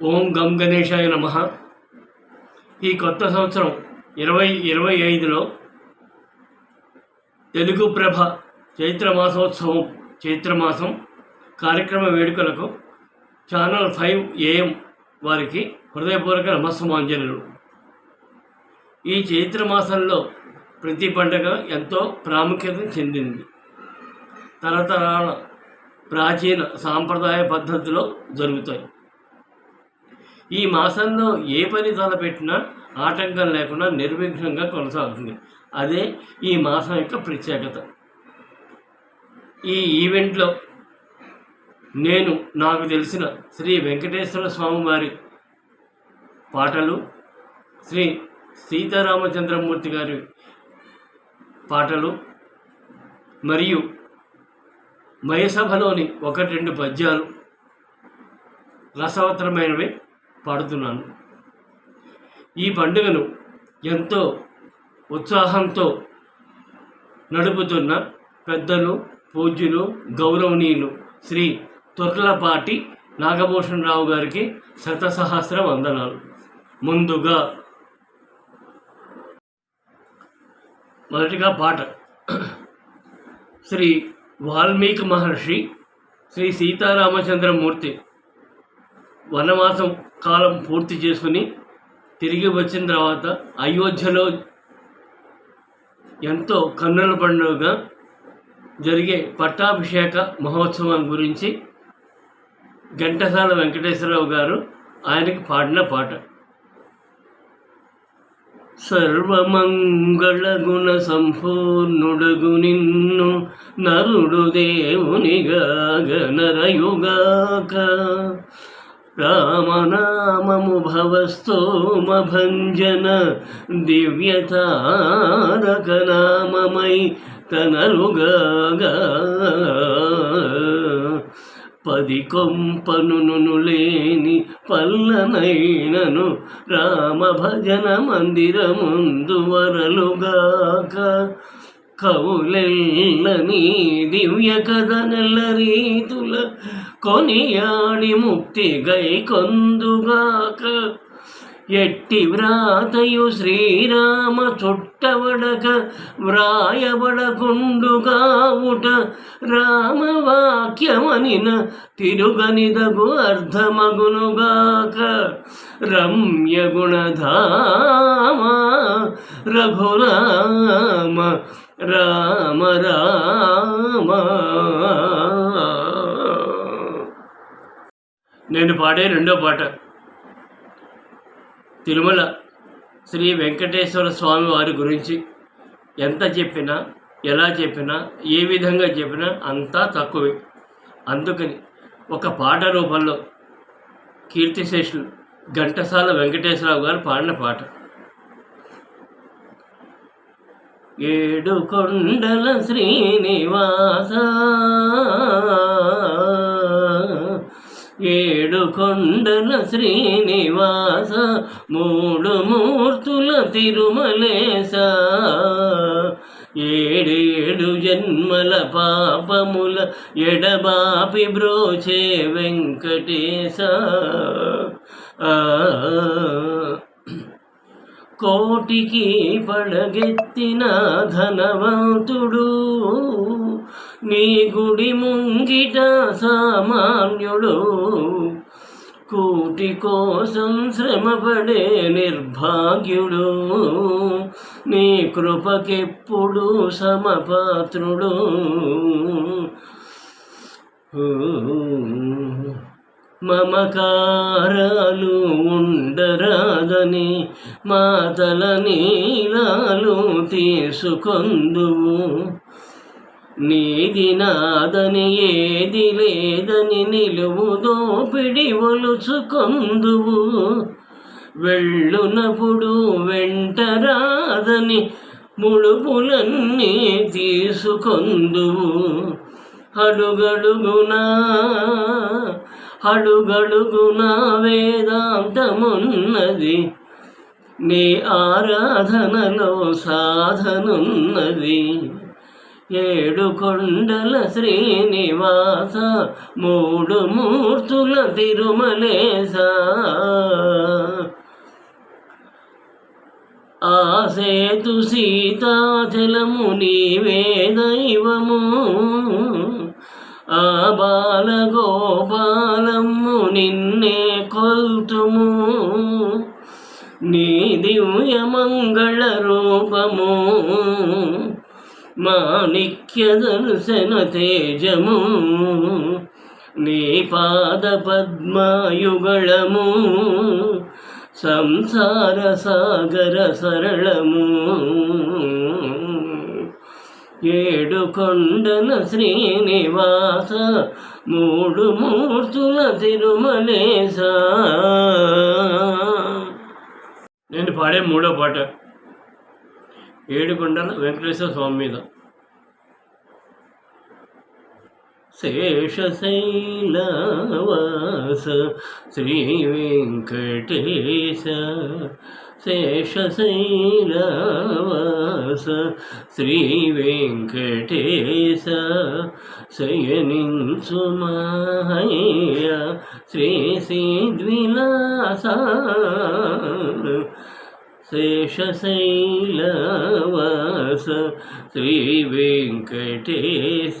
ఓం గం గణేశాయ నమ. ఈ కొత్త సంవత్సరం ఇరవై ఇరవై ఐదులో తెలుగు ప్రభ చైత్రమాసోత్సవం చైత్రమాసం కార్యక్రమ వేడుకలకు ఛానల్ ఫైవ్ ఏఎం వారికి హృదయపూర్వక నమస్సమాంజనులు ఈ చైత్ర మాసంలో ప్రతి పండగ ఎంతో ప్రాముఖ్యత చెందింది. తరతరాల ప్రాచీన సాంప్రదాయ పద్ధతిలో జరుగుతాయి. ఈ మాసంలో ఏ పని తలపెట్టినా ఆటంకం లేకుండా నిర్విఘ్నంగా కొనసాగుతుంది. అదే ఈ మాసం యొక్క ప్రత్యేకత. ఈ ఈవెంట్లో నేను నాకు తెలిసిన శ్రీ వెంకటేశ్వర స్వామి వారి పాటలు శ్రీ సీతారామచంద్రమూర్తి గారి పాటలు మరియు మయసభలోని ఒకటి రెండు పద్యాలు రసవత్తరమైనవి. పాడుతున్నాను. ఈ పండుగను ఎంతో ఉత్సాహంతో నడుపుతున్న పెద్దలు పూజ్యులు గౌరవనీయులు శ్రీ తొర్లపాటి నాగభూషణరావు గారికి శతసహస్ర వందనాలు. ముందుగా మొదటిగా పాట. శ్రీ వాల్మీకి మహర్షి శ్రీ సీతారామచంద్రమూర్తి వనవాసం కాలం పూర్తి చేసుకుని తిరిగి వచ్చిన తర్వాత అయోధ్యలో ఎంతో కన్నుల పండుగగా జరిగే పట్టాభిషేక మహోత్సవం గురించి ఘంటసాల వెంకటేశ్వరరావు గారు ఆయనకి పాడిన పాట. సర్వమంగళ గుణ సంపూర్ణుడగు నిన్ను నరుడు దేవునిగా గణరయుగాక రామనామము భవస్తోమ భంజన తనరుగా పది కొంపనును లేని పల్లనైనను రామ భజన మందిరముందు వరలుగాక. కవులెల్ల దివ్య కథ కొనియాడి ముక్తి గై కొందుగాక. ఎట్టి వ్రాతయు శ్రీరామ చుట్టవడక వ్రాయబడకుండుగావుట రామవాక్యమనిన తిరుగనిదగు అర్ధమగునుగాక. రమ్య గుణధామ రఘురామ రామ రామ. నేను పాడే రెండో పాట. తిరుమల శ్రీ వెంకటేశ్వర స్వామి వారి గురించి ఎంత చెప్పినా ఎలా చెప్పినా ఏ విధంగా చెప్పినా అంతా తక్కువే. అందుకని ఒక పాట రూపంలో కీర్తిశేషులు ఘంటసాల వెంకటేశ్వరరావు గారు పాడిన పాట. ఏడు కొండల శ్రీనివాస. ఏడు కొండల శ్రీనివాస మూడు మూర్తుల తిరుమలేశ. ఏడేడు జన్మల పాపముల ఎడబాపి బ్రోచే వెంకటేశ. ఆ కోటికి పడగెత్తిన ధనవంతుడు. నీ గుడి ముంగిట సామాన్యుడు. కూటి కోసం శ్రమపడే నిర్భాగ్యుడు. నీ కృపకెప్పుడు సమపాత్రుడు. మమకారాలు ఉండరాదని మాతల నీలాలు తీసుకొందువు. నీది నాదని ఏది లేదని నిలువు దోపిడి ఒలుచుకొందువు. వెళ్ళునప్పుడు వెంటరాదని ముడుపులన్నీ తీసుకొందువు. అడుగడుగునా అడుగడుగునా వేదాంతమున్నది. నీ ఆరాధనలో సాధనున్నది. ఏడు కొండల శ్రీనివాస మూడు మూర్తుల తిరుమలేశ. ఆసేతు సీతాచలము నీవే దైవము. ఆ బాలగోపాలము నిన్నే కొల్తుము. నీ దివ్య మంగళ రూపము మాణిక్య దర్శన తేజము నీ పాద పద్మాయుగళము సంసార సాగర సరళము. ఏడు కొండల శ్రీనివాస మూడు మూర్తుల తిరుమలేశ. నేను పాడే మూడో పాట. ఏడుకొండల వెంకటేశ్వర స్వామి మీద. శేషశైలవాస శ్రీ వెంకటేశ. శేషశైలవాస శ్రీ వెంకటేశ శయనించు శ్రీ శ్రీద్విలాస శేషశైలవాస శ్రీ వెంకటేశ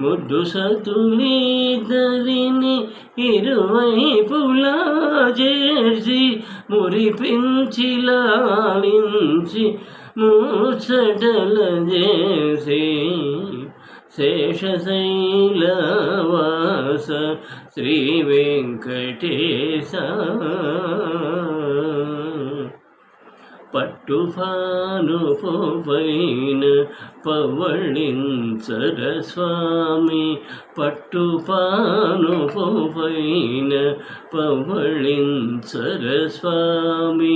ముద్దు సతులిద్దరిని ఇరువైపులా చేర్చి మురిపించి లాలించి మూచటల చేసి శేషశైలవాస శ్రీ వెంకటేశ పట్టుఫాను పైన పవళించర స్వామి పట్టుపాను పైన పవళించర స్వామి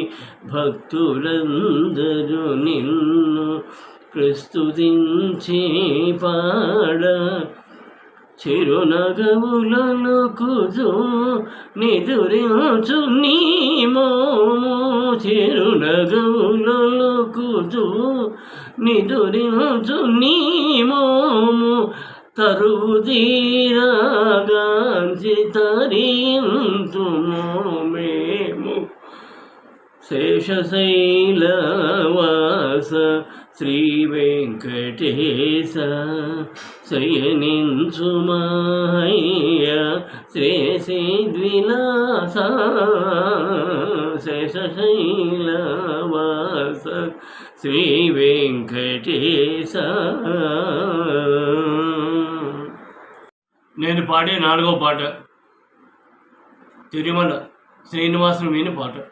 భక్తులందరూ నిన్ను ప్రస్తుతించి పాడ చిరునగములను కుజు నిదురించు నీ మోము. చిరునగవులను కుజు నిదురించు నీ మోము. తరువు తీరాగాంచి తరించు మేము. శేషశైలవాస శ్రీ వెంకటేశ శయనించు మాయ శ్రీ శేషశైలవాస శ్రీ వెంకటేశ నేను పాడే నాలుగో పాట తిరుమల శ్రీనివాసుని మీద పాట.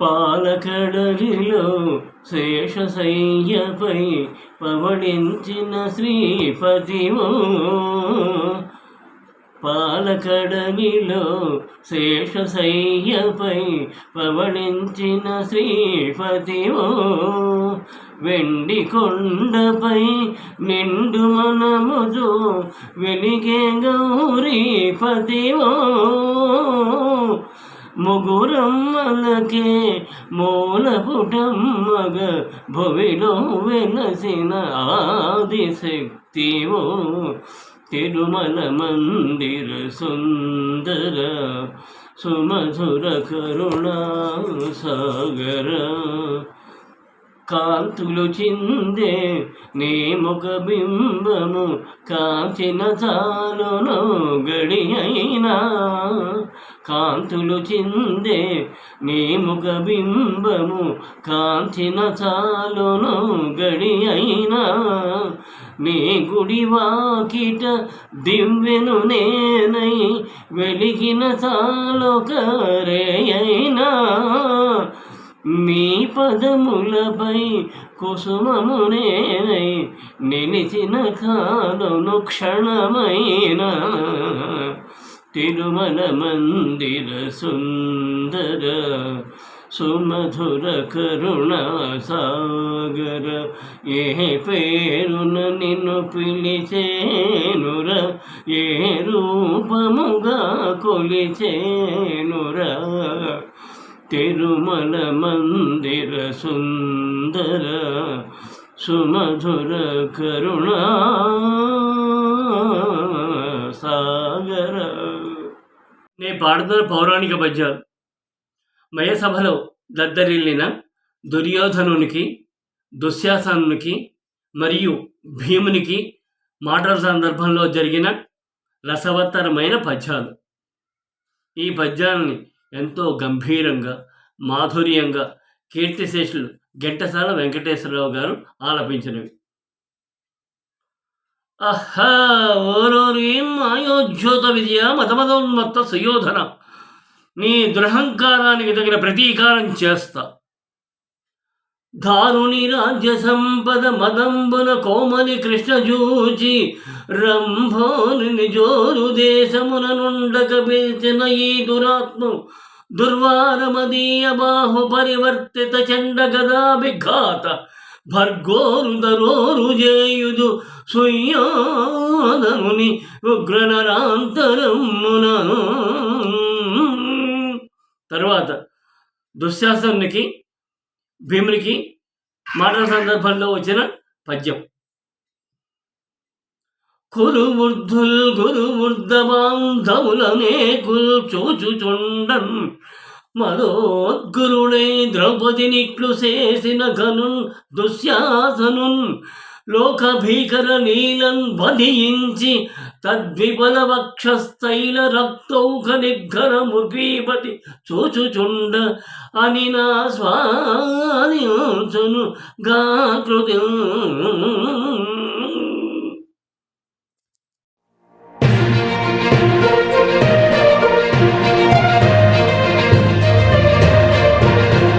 పాలకడలిలో శేషశయ్యపై పవడించిన శ్రీపతివో పాలకడలిలో శేషశయ్యపై పవడించిన శ్రీపతివో వెండి కొండపై నిండు మనముజు వెలిగే గౌరీపతివో ముగురమ్మలకే మూలపుటమ్మగ భువిలో వెలసిన ఆదిశక్తివో. తిరుమల మందిర సుందర సుమధుర కరుణా సాగర కాంతులు చిందే నీ ముఖ బింబము కాంచిన చాలును గడి అయినా. కాంతులు చిందే నీ ముఖ బింబము కాంచిన చాలును గడి అయినా. నీ గుడి వాకిట దివ్యను నేనై వెలిగిన చాలొకరే అయినా మీ పదములపై కుసుమము నేనై నిలిచిన కాలము క్షణమైన తిరుమల మందిర సుందర సుమధుర కరుణ సాగర. ఏ పేరున నిన్ను పిలిచేనుర? ఏ రూపముగా కొలిచేనురా? తిరుమల మందిర సుందర సుమధుర కరుణా సాగర. నే పాడుతున్న పౌరాణిక పద్యాలు మయసభలో దద్దరిల్లిన దుర్యోధనునికి దుశ్శాసనునికి మరియు భీమునికి మాటల సందర్భంలో జరిగిన రసవత్తరమైన పద్యాలు. ఈ పద్యాలని ఎంతో గంభీరంగా మాధుర్యంగా కీర్తిశేషులు ఘంటసాల వెంకటేశ్వరరావు గారు ఆలపించినవి. అహా ఓరోరీం అయోధ్యోత విజయ మతమతోన్మత్త సుయోధన. నీ దృహంకారానికి తగిన ప్రతీకారం చేస్తా. దారుని రాజ్య సంపద మదంబున కోమలి కృష్ణజూచి రంభోని జోరు దేశమున నుండక పిలిచిన ఈ దురాత్మ దుర్వారమదీయ బాహు పరివర్తిత చండ గదాభిఘాత భర్గోరు దరోరు జేయుదు సుయ్యాదముని ఉగ్రనరాంతరమున. తర్వాత దుశ్శాసనునికి భీమునికి మాటల సందర్భంలో వచ్చిన పద్యం. కురు వృద్ధుల్ గురు వృద్ధబాంధవులనే కుల్ చూచుచుండన్ మరోద్గురుడై ద్రౌపదినిట్లు చేసిన ఘనున్ దుశ్యాసను లోక భీకర నీలన్ వధించి తద్విపల వక్షస్థైల రక్తౌక నిఘర ముఖీపతి చూచుచుండ అని నా స్వాదించును గాకృతి